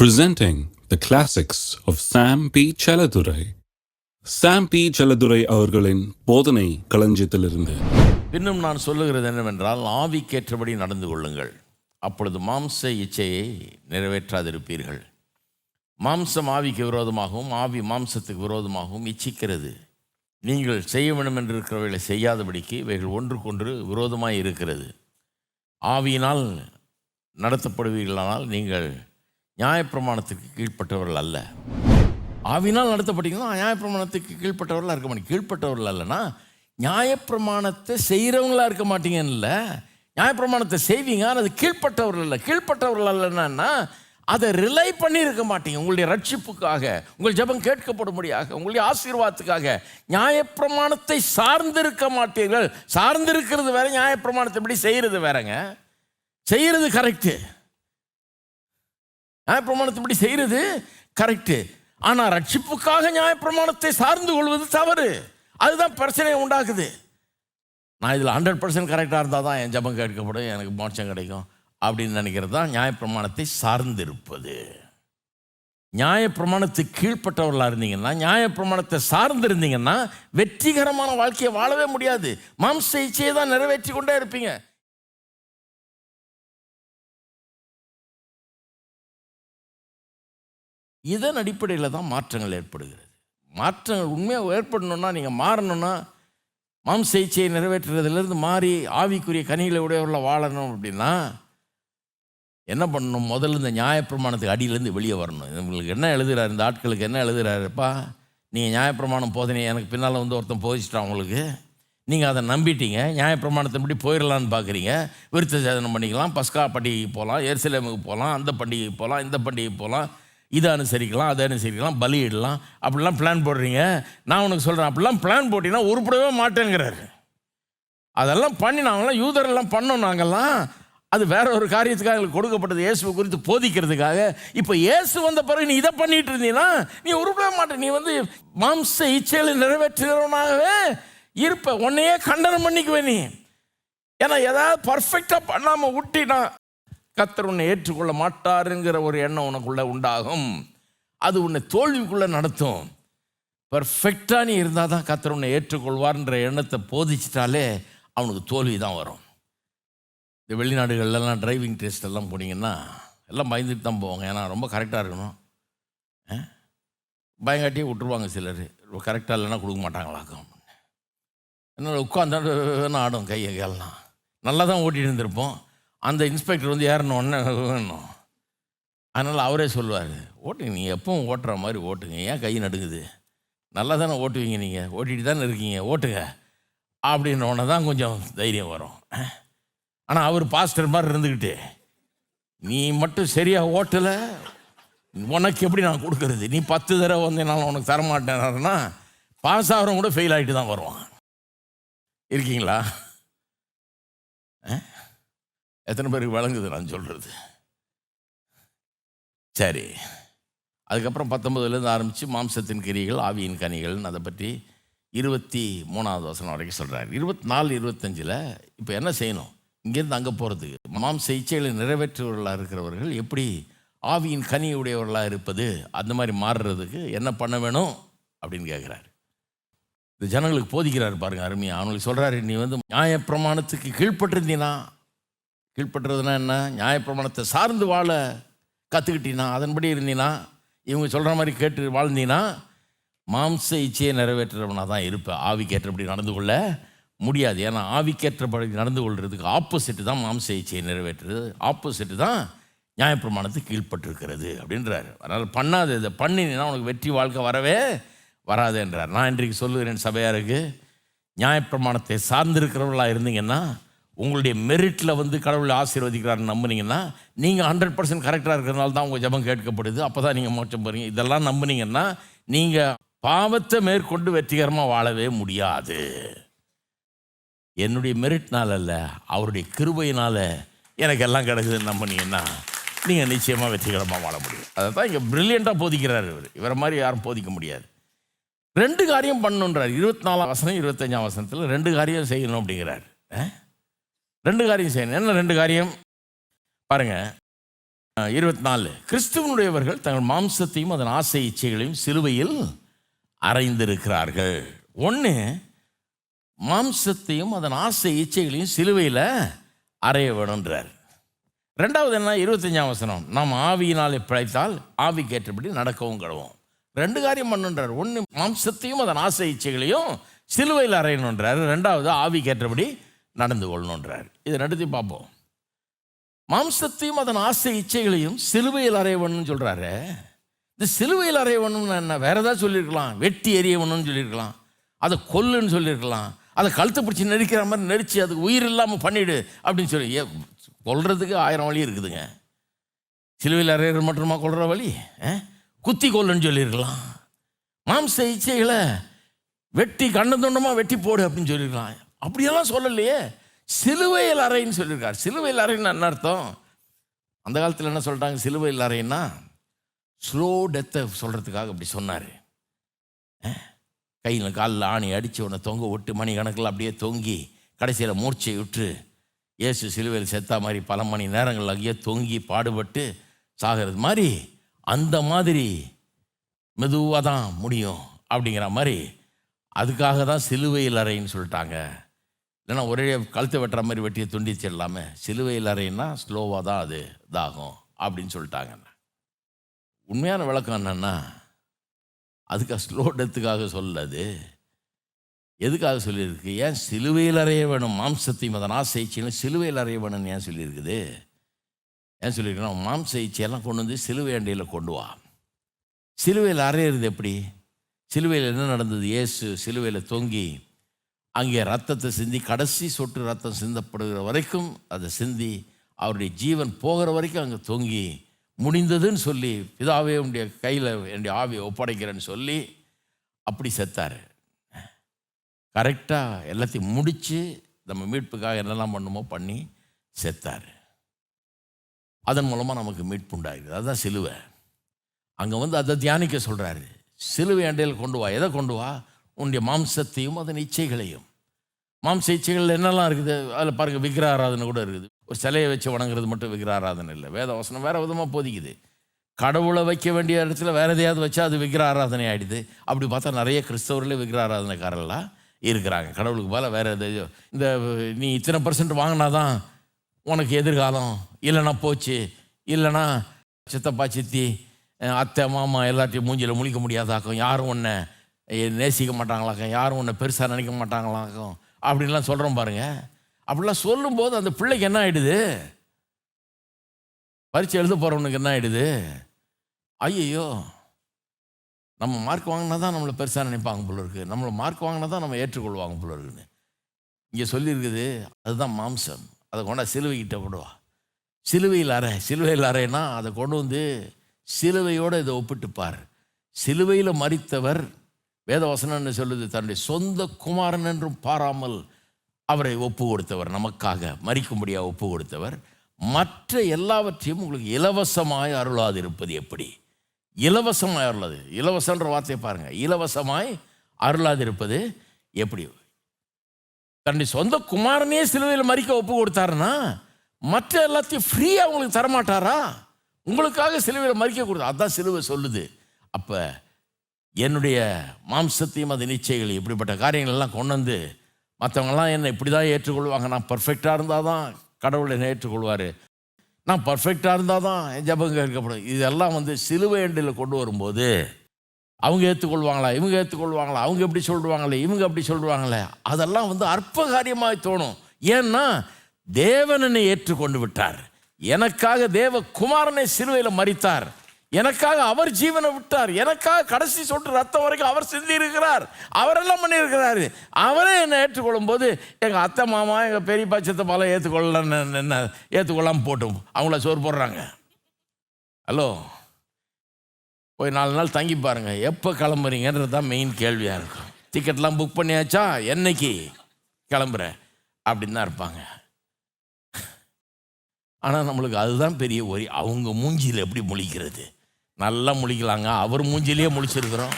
presenting the classics of Sam P. Chaladurai. Sam P. Chaladurai அவர்களின் போதனை களஞ்சியத்திலிருந்து இன்னும் நான் சொல்லுகிறது என்னவென்றால் ஆவிக்கேற்றபடி நடந்து கொள்ளுங்கள் அப்பொழுது மாம்ச இச்சையை நிறைவேற்றாதிருப்பீர்கள் மாம்சம் ஆவிக்கு விரோதமாகவும் ஆவி மாம்சத்துக்கு விரோதமாகவும் இச்சிக்கிறது நீங்கள் செய்ய வேண்டும் என்று இருக்கிறவைகளை செய்யாதபடிக்கு இவைகள் ஒன்றுக்கொன்று விரோதமாக இருக்கிறது ஆவியினால் நடத்தப்படுவீர்களானால் நீங்கள் நியாயப்பிரமாணத்துக்கு கீழ்ப்பட்டவர்கள் அல்ல. ஆவினால் நடத்தப்பட்டீங்கன்னா நியாயப்பிரமாணத்துக்கு கீழ்ப்பட்டவர்களாக இருக்க மாட்டீங்க. கீழ்ப்பட்டவர்கள் அல்லனா நியாயப்பிரமாணத்தை செய்கிறவங்களா இருக்க மாட்டீங்கன்னு நியாயப்பிரமாணத்தை செய்வீங்க ஆனால் அது கீழ்ப்பட்டவர்கள் இல்லை. கீழ்ப்பட்டவர்கள் அல்லன்னா அதை ரிலை பண்ணியிருக்க மாட்டீங்க. உங்களுடைய ரட்சிப்புக்காக உங்கள் ஜெபம் கேட்கப்படும்படியாக உங்களுடைய ஆசீர்வாதத்துக்காக நியாயப்பிரமாணத்தை சார்ந்திருக்க மாட்டீர்கள். சார்ந்திருக்கிறது வேற நியாயப்பிரமாணத்தை எப்படி செய்கிறது வேறங்க? செய்கிறது கரெக்டு நியாயப்பிரமாணத்தை செய்கிறது? கரெக்டு ஆனால் ரட்சிப்புக்காக நியாயப்பிரமாணத்தை சார்ந்து கொள்வது தவறு. அதுதான் பிரச்சனையை உண்டாக்குது. நான் இதில் ஹண்ட்ரட் பர்சன்ட் கரெக்டாக இருந்தால் தான் என் ஜபம் கேட்கப்படும் எனக்கு மோட்சம் கிடைக்கும் அப்படின்னு நினைக்கிறது தான் நியாயப்பிரமாணத்தை சார்ந்திருப்பது. நியாயப்பிரமாணத்துக்கு கீழ்ப்பட்டவர்களாக இருந்தீங்கன்னா நியாயப்பிரமாணத்தை சார்ந்து இருந்தீங்கன்னா வெற்றிகரமான வாழ்க்கையை வாழவே முடியாது. மாம்ச இச்சையை தான் நிறைவேற்றி கொண்டே இருப்பீங்க. இதன் அடிப்படையில் தான் மாற்றங்கள் ஏற்படுகிறது. மாற்றங்கள் உண்மையாக ஏற்படணும்னா நீங்கள் மாறணும்னா மாம்ச நிறைவேற்றுறதுலேருந்து மாறி ஆவிக்குரிய கனிகளை உடையவர்கள வாழணும் அப்படின்னா என்ன பண்ணணும்? முதல்ல இந்த நியாயப்பிரமாணத்துக்கு அடியிலேருந்து வெளியே வரணும். உங்களுக்கு என்ன எழுதுகிறார் இந்த ஆட்களுக்கு என்ன எழுதுகிறாருப்பா நீங்கள் நியாயப்பிரமாணம் போதனை எனக்கு பின்னால் வந்து ஒருத்தன் போதிச்சிட்டான் உங்களுக்கு. நீங்கள் அதை நம்பிட்டீங்க. நியாயப்பிரமாணத்தின்படி போயிடலான்னு பார்க்குறீங்க விருத்த சேதனம் பண்ணிக்கலாம். பஸ்கா பண்டிகைக்கு போகலாம் எருசலேமுக்கு போகலாம் அந்த பண்டிகைக்கு போகலாம் இந்த பண்டிகைக்கு போகலாம் இதை அனுசரிக்கலாம் அதை அனுசரிக்கலாம் பலியிடலாம் அப்படிலாம் பிளான் போடுறீங்க. நான் உனக்கு சொல்கிறேன் அப்படிலாம் பிளான் போட்டிங்கன்னா உருப்படவே மாட்டேங்கிறாரு. அதெல்லாம் பண்ணி நாங்களாம் யூதரெல்லாம் பண்ணோம் நாங்கள்லாம் அது வேற ஒரு காரியத்துக்காக எங்களுக்கு கொடுக்கப்பட்டது. இயேசுவை குறித்து போதிக்கிறதுக்காக. இப்போ இயேசு வந்த பிறகு நீ இதை பண்ணிட்டு இருந்தீங்கன்னா நீ உருப்படவே மாட்டே. நீ வந்து மாம்ச இச்சைகளை நிறைவேற்றுகிறவனாகவே இருப்ப. உன்னையே கண்டனம் பண்ணிக்குவே நீ. ஏன்னா ஏதாவது பர்ஃபெக்டாக பண்ணாமல் விட்டினா கத்தர் உன்னை ஏற்றுக்கொள்ள மாட்டாருங்கிற ஒரு எண்ணம் உனக்குள்ள உண்டாகும். அது உன்னை தோல்விக்குள்ளே நடத்தும். பர்ஃபெக்டாக நீ இருந்தால் தான் கத்தர் உன்னை ஏற்றுக்கொள்வார்ன்ற எண்ணத்தை போதிச்சிட்டாலே அவனுக்கு தோல்வி தான் வரும். இந்த வெளிநாடுகள்லாம் டிரைவிங் டெஸ்ட் எல்லாம் போனீங்கன்னா எல்லாம் பயந்துட்டு தான் போவாங்க. ஏன்னா ரொம்ப கரெக்டாக இருக்கணும். பயங்காட்டியே விட்டுருவாங்க சிலர். கரெக்டாக இல்லைன்னா கொடுக்க மாட்டாங்களாக்கும். என்ன உட்காந்து ஆடும் கையை கையெல்லாம். நல்லா தான் ஓட்டிகிட்டு இருந்திருப்போம். அந்த இன்ஸ்பெக்டர் வந்து ஏறணும் வேணும். அதனால் அவரே சொல்லுவார் ஓட்டுங்க நீங்கள் எப்பவும் ஓட்டுற மாதிரி ஓட்டுங்க. ஏன் கை நடுங்குது? நல்லா தானே ஓட்டுவீங்க நீங்கள் ஓட்டிகிட்டு தானே இருக்கீங்க. ஓட்டுங்க. அப்படின்ன தான் கொஞ்சம் தைரியம் வரும். ஆனால் அவர் பாஸ்டர் மாதிரி இருந்துக்கிட்டு நீ மட்டும் சரியாக ஓட்டலை. உனக்கு எப்படி நான் கொடுக்கறது? நீ பத்து தடவை வந்தேனாலும் உனக்கு தரமாட்டேன்னா பாஸ் ஆகிறவங்க கூட ஃபெயில் ஆகிட்டு தான் வருவான். இருக்கீங்களா? ஆ? எத்தனை பேருக்கு விளங்குது நான் சொல்கிறது சரி. அதுக்கப்புறம் பத்தொம்பதுலேருந்து ஆரம்பித்து மாம்சத்தின் கிரிகள் ஆவியின் கனிகள்னு அதை பற்றி இருபத்தி மூணாவது வசனம் வரைக்கும் சொல்கிறார் இருபத்தி நாலு இருபத்தஞ்சில் இப்போ என்ன செய்யணும்? இங்கேருந்து அங்கே போகிறதுக்கு மாம்ச இச்சைகளை நிறைவேற்றுவர்களாக இருக்கிறவர்கள் எப்படி ஆவியின் கனி உடையவர்களாக இருப்பது அந்த மாதிரி மாறுறதுக்கு என்ன பண்ண வேணும்? அப்படின்னு கேட்குறாரு இந்த ஜனங்களுக்கு போதிக்கிறார் பாருங்க அருமையாக அவங்களுக்கு சொல்கிறாரு நீ வந்து நியாயப்பிரமாணத்துக்கு கீழ்ப்பட்டிருந்தீனா கீழ்ப்பட்டுறதுனா என்ன? நியாயப்பிரமாணத்தை சார்ந்து வாழ கற்றுக்கிட்டீனா அதன்படி இருந்தீனா இவங்க சொல்கிற மாதிரி கேட்டு வாழ்ந்தீனா மாம்ச இச்சையை நிறைவேற்றுறவனாக தான் இருப்பேன் ஆவிக்கேற்றபடி நடந்து கொள்ள முடியாது. ஏன்னா ஆவிக்கேற்றபடி நடந்து கொள்றதுக்கு ஆப்போசிட்டு தான் மாம்ச இச்சையை நிறைவேற்றுறது. ஆப்போசிட்டு தான் நியாயப்பிரமாணத்துக்கு கீழ்ப்பட்டிருக்கிறது அப்படின்றார். அதனால் பண்ணாது இதை பண்ணினா உனக்கு வெற்றி வாழ்க்கை வரவே வராது என்றார் நான் இன்றைக்கு சொல்லுகிறேன் சபையாருக்கு நியாயப்பிரமாணத்தை சார்ந்திருக்கிறவர்களாக இருந்தீங்கன்னா உங்களுடைய மெரிட்டில் வந்து கடவுளை ஆசீர்வதிக்கிறாருன்னு நம்புனீங்கன்னா நீங்கள் ஹண்ட்ரட் பர்சன்ட் கரெக்டாக இருக்கிறனால தான் உங்கள் ஜெபம் கேட்கப்படுது. அப்போ தான் நீங்கள் மோட்சம் போகிறீங்க இதெல்லாம் நம்புனீங்கன்னா நீங்கள் பாவத்தை மேற்கொண்டு வெற்றிகரமாக வாழவே முடியாது. என்னுடைய மெரிட்னால அல்ல அவருடைய கிருபையினால் எனக்கு எல்லாம் கிடைக்குதுன்னு நம்பினீங்கன்னா நீங்கள் நிச்சயமாக வெற்றிகரமாக வாழ முடியும். அதை தான் இங்கே ப்ரில்லியண்ட்டாக போதிக்கிறார் இவர். இவரை மாதிரி யாரும் போதிக்க முடியாது. ரெண்டு காரியம் பண்ணணுன்றார். இருபத்தி நாலாம் வசனம் இருபத்தஞ்சாம் வசனத்தில் ரெண்டு காரியம் செய்யணும் அப்படிங்கிறார். ஆ? ரெண்டு காரியம் செய்யணும். என்ன ரெண்டு காரியம்? பாருங்க. இருபத்தி நாலு கிறிஸ்துவனுடையவர்கள் தங்கள் மாம்சத்தையும் அதன் ஆசை இச்சைகளையும் சிலுவையில் அறைந்திருக்கிறார்கள். ஒன்று மாம்சத்தையும் அதன் ஆசை இச்சைகளையும் சிலுவையில் அறைய வேணுன்றார் ரெண்டாவது என்ன? இருபத்தஞ்சாம் வசனம். நாம் ஆவியினாலே பிழைத்தால் ஆவிக்கேற்றபடி நடக்கவும் கிடவோம் ரெண்டு காரியம் பண்ணுன்றார். ஒன்று மாம்சத்தையும் அதன் ஆசை இச்சைகளையும் சிலுவையில் அறையணுன்றார். ரெண்டாவது ஆவிக்கேற்றபடி நடந்து கொள்ளணுன்றார். இதை நடத்தி பார்ப்போம். மாம்சத்தையும் அதன் ஆசை இச்சைகளையும் சிலுவையில் அறையவன்னு சொல்கிறாரு இந்த சிலுவையில் அறையவனும்னு என்ன வேறு ஏதாவது சொல்லியிருக்கலாம். வெட்டி எறியவனும்னு சொல்லியிருக்கலாம். அதை கொல்லுன்னு சொல்லியிருக்கலாம். அதை கழுத்தை பிடிச்சி நெரிக்கிற மாதிரி நெரிச்சு அதுக்கு உயிர் இல்லாமல் பண்ணிவிடு அப்படின்னு சொல்லி ஏ, கொல்றதுக்கு ஆயிரம் வழி இருக்குதுங்க. சிலுவையில் அறையிற மட்டுமா கொள்கிற வழி? ஆ? குத்தி கொல்லுன்னு சொல்லியிருக்கலாம். மாம்ச இச்சைகளை வெட்டி கண்ணு துண்டமாக வெட்டி போடு அப்படின்னு சொல்லியிருக்கலாம். அப்படியெல்லாம் சொல்லலையே. சிலுவையில் அறைன்னு சொல்லியிருக்கார். சிலுவையில் அறைன்னு என்ன அர்த்தம்? அந்த காலத்தில் என்ன சொல்லிட்டாங்க சிலுவையில் அறைன்னா ஸ்லோ டெத்தை சொல்கிறதுக்காக அப்படி சொன்னார். கையில் காலில் ஆணி அடித்து உன்னை தொங்க விட்டு மணி கணக்கில் அப்படியே தொங்கி கடைசியில் மூர்ச்சை விட்டு இயேசு சிலுவையில் செத்தா மாதிரி பல மணி நேரங்கள் அங்கேயே தொங்கி பாடுபட்டு சாகிறது மாதிரி அந்த மாதிரி மெதுவாக தான் முடியும் அப்படிங்கிற மாதிரி அதுக்காக தான் சிலுவையில் அறைன்னு சொல்லிட்டாங்க. இல்லைன்னா ஒரே கழுத்தை வெட்டுற மாதிரி வெட்டியை துண்டிச்சிடலாமே சிலுவையில் அறையினா ஸ்லோவாக தான் அது இதாகும் அப்படின்னு சொல்லிட்டாங்க. உண்மையான விளக்கம் என்னன்னா அதுக்காக ஸ்லோ டெத்துக்காக சொல்லது எதுக்காக சொல்லியிருக்கு? ஏன் சிலுவையில் அறைய வேணும்? மாம்சத்தையும் அதன் ஆசை இச்சையிலும் சிலுவையில் அறைய வேணும்னு ஏன் சொல்லியிருக்குது? ஏன் சொல்லியிருக்கணும் மாம்ச இச்சையெல்லாம் கொண்டு வந்து சிலுவை அண்டையில் கொண்டு வா. சிலுவையில் அறையிறது எப்படி? சிலுவையில் என்ன நடந்தது? இயேசு சிலுவையில் தொங்கி அங்கே ரத்தத்தை சிந்தி கடைசி சொட்டு ரத்தம் சிந்தப்படுகிற வரைக்கும் அதை சிந்தி அவருடைய ஜீவன் போகிற வரைக்கும் அங்கே தொங்கி முடிந்ததுன்னு சொல்லி பிதாவே உடைய கையில் என்னுடைய ஆவியை ஒப்படைக்கிறேன்னு சொல்லி அப்படி செத்தார். கரெக்டாக எல்லாத்தையும் முடித்து நம்ம மீட்புக்காக என்னெல்லாம் பண்ணுமோ பண்ணி செத்தார். அதன் மூலமாக நமக்கு மீட்பு உண்டாகுது அதுதான் சிலுவை. அங்கே வந்து அதை தியானிக்க சொல்கிறாரு சிலுவை அண்டையில் கொண்டு வா. எதை கொண்டு வா? உன்னுடைய மாம்சத்தையும் அதன் இச்சைகளையும். மாம்ச இச்சைகள் என்னெல்லாம் இருக்குது? அதில் பாருங்கள் விக்கிர ஆராதனை கூட இருக்குது. ஒரு சிலையை வச்சு வணங்குறது மட்டும் விக்கிர ஆராதனை இல்லை. வேத வசனம் வேறு விதமாக போதிக்குது. கடவுளை வைக்க வேண்டிய இடத்துல வேறு எதையாவது வச்சா அது விக்கிர ஆராதனை ஆகிடுது அப்படி பார்த்தா நிறைய கிறிஸ்தவர்களே விக்கிர ஆராதனைக்காரர்களாக இருக்கிறாங்க. கடவுளுக்கு போல வேறு எதையோ இந்த நீ இத்தனை பர்சன்ட் வாங்கினாதான் உனக்கு எதிர்காலம். இல்லைன்னா போச்சு. இல்லைன்னா சித்தப்பா சித்தி அத்தை மாமா எல்லாத்தையும் மூஞ்சியில் முழிக்க முடியாதாக்கும். யாரும் ஒன்று நேசிக்க மாட்டாங்களாக்கும். யாரும் உன்னை பெருசாக நினைக்க மாட்டாங்களாக்கும். அப்படின்லாம் சொல்கிறோம் பாருங்க. அப்படிலாம் சொல்லும்போது அந்த பிள்ளைக்கு என்ன ஆகிடுது பரீட்சை எழுத போகிறவனுக்கு என்ன ஆகிடுது ஐயையோ நம்ம மார்க் வாங்கினா தான் நம்மளை பெருசாக நினைப்பாங்க போல இருக்குது நம்மளை மார்க் வாங்கினா தான் நம்ம ஏற்றுக்கொள்வாங்க போல இருக்குன்னு. இங்கே சொல்லியிருக்குது அதுதான் மாம்சம். அதை கொண்டா சிலுவைக்கிட்ட போடுவா. சிலுவையில் அறை. சிலுவையில் அறைனா அதை கொண்டு வந்து சிலுவையோடு இதை ஒப்பிட்டு பார் சிலுவையில் மறித்தவர் வேதவசனம்னு சொல்லுது தன்னுடைய சொந்த குமாரன் என்றும் பாராமல் அவரை ஒப்பு கொடுத்தவர். நமக்காக மறிக்கும்படியாக ஒப்பு கொடுத்தவர். மற்ற எல்லாவற்றையும் உங்களுக்கு இலவசமாய் அருளாதிருப்பது எப்படி? இலவசமாய் அருளாது. இலவசன்ற வார்த்தையை பாருங்கள் இலவசமாய் அருளாதிருப்பது எப்படி? தன்னுடைய சொந்த குமாரனே சிலுவையில் மறிக்க ஒப்பு கொடுத்தாருன்னா மற்ற எல்லாத்தையும் ஃப்ரீயாக உங்களுக்கு தரமாட்டாரா? உங்களுக்காக சிலுவையில் மறிக்க கொடுத்தா அதுதான் சிலுவை சொல்லுது. அப்போ என்னுடைய மாம்சத்தையும் அது நிச்சயங்கள் இப்படிப்பட்ட காரியங்களெல்லாம் கொண்டு வந்து மற்றவங்கெல்லாம் என்னை இப்படி தான் ஏற்றுக்கொள்வாங்க. நான் பர்ஃபெக்டாக இருந்தால் தான் கடவுள் என்னை ஏற்றுக்கொள்வார். நான் பர்ஃபெக்டாக இருந்தால் தான் என் ஜபம் கேட்கப்படும். இதெல்லாம் வந்து சிலுவை எண்டில் கொண்டு வரும்போது அவங்க ஏற்றுக்கொள்வாங்களா? இவங்க ஏற்றுக்கொள்வாங்களா? அவங்க எப்படி சொல்லுவாங்களே இவங்க அப்படி சொல்லுவாங்களே அதெல்லாம் வந்து அற்ப காரியமாக தோணும். ஏன்னா தேவன் என்னை ஏற்றுக்கொண்டு விட்டார். எனக்காக தேவ குமாரனை சிலுவையில் மறித்தார். எனக்காக அவர் ஜீவனை விட்டார். எனக்காக கடைசி சொட்டு ரத்தம் வரைக்கும் அவர் சிந்தி இருக்கிறார் அவரெல்லாம் பண்ணியிருக்கிறாரு? அவரே என்னை ஏற்றுக்கொள்ளும் போது எங்கள் அத்தை மாமா எங்கள் பெரியப்பா சித்தப்பாலாம் ஏற்றுக்கொள்ளலன்னு என்ன ஏற்றுக்கொள்ளாமல் போட்டும். அவங்கள சோறு போடுறாங்க. ஹலோ? போய் நாலு நாள் தங்கி பாருங்கள் எப்போ கிளம்புறீங்கன்றது தான் மெயின் கேள்வியாக இருக்கும். டிக்கெட்லாம் புக் பண்ணியாச்சா? என்னைக்கு கிளம்புறேன். அப்படின்னு தான் இருப்பாங்க. ஆனால் நம்மளுக்கு அதுதான் பெரிய ஒரி அவங்க மூஞ்சியில் எப்படி முழிக்கிறது? நல்லா முழிக்கலாங்க. அவர் மூஞ்சிலேயே முழிச்சிருக்கிறோம்.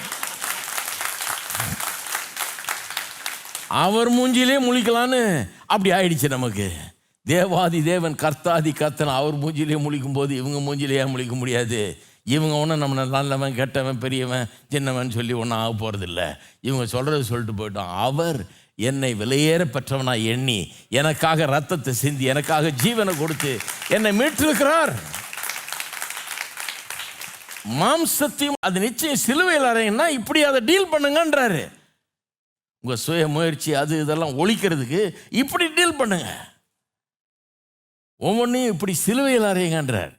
அவர் மூஞ்சிலே முழிக்கலான்னு அப்படி ஆயிடுச்சு நமக்கு. தேவாதி தேவன் கர்த்தாதி கர்த்தன் அவர் மூஞ்சிலே முழிக்கும் போது இவங்க மூஞ்சிலேயே முழிக்க முடியாது? இவங்க ஒன்றும் நம்ம நல்லவன் கெட்டவன் பெரியவன் சின்னவன் சொல்லி ஒன்றும் ஆக போகிறதில்ல இவங்க சொல்கிறது சொல்லிட்டு போயிட்டோம். அவர் என்னை விலையேற பெற்றவனாக எண்ணி எனக்காக ரத்தத்தை சிந்தி எனக்காக ஜீவனை கொடுத்து என்னை மீட்டிருக்கிறார் மாம்சத்தையும் அது நிச்சயம் சிலுவையில் அறையினா இப்படி அதை டீல் பண்ணுங்கன்றாரு. உங்கள் சுய முயற்சி அது இதெல்லாம் ஒழிக்கிறதுக்கு இப்படி டீல் பண்ணுங்க. ஒவ்வொன்றையும் இப்படி சிலுவையில் அறையுங்கன்றார்.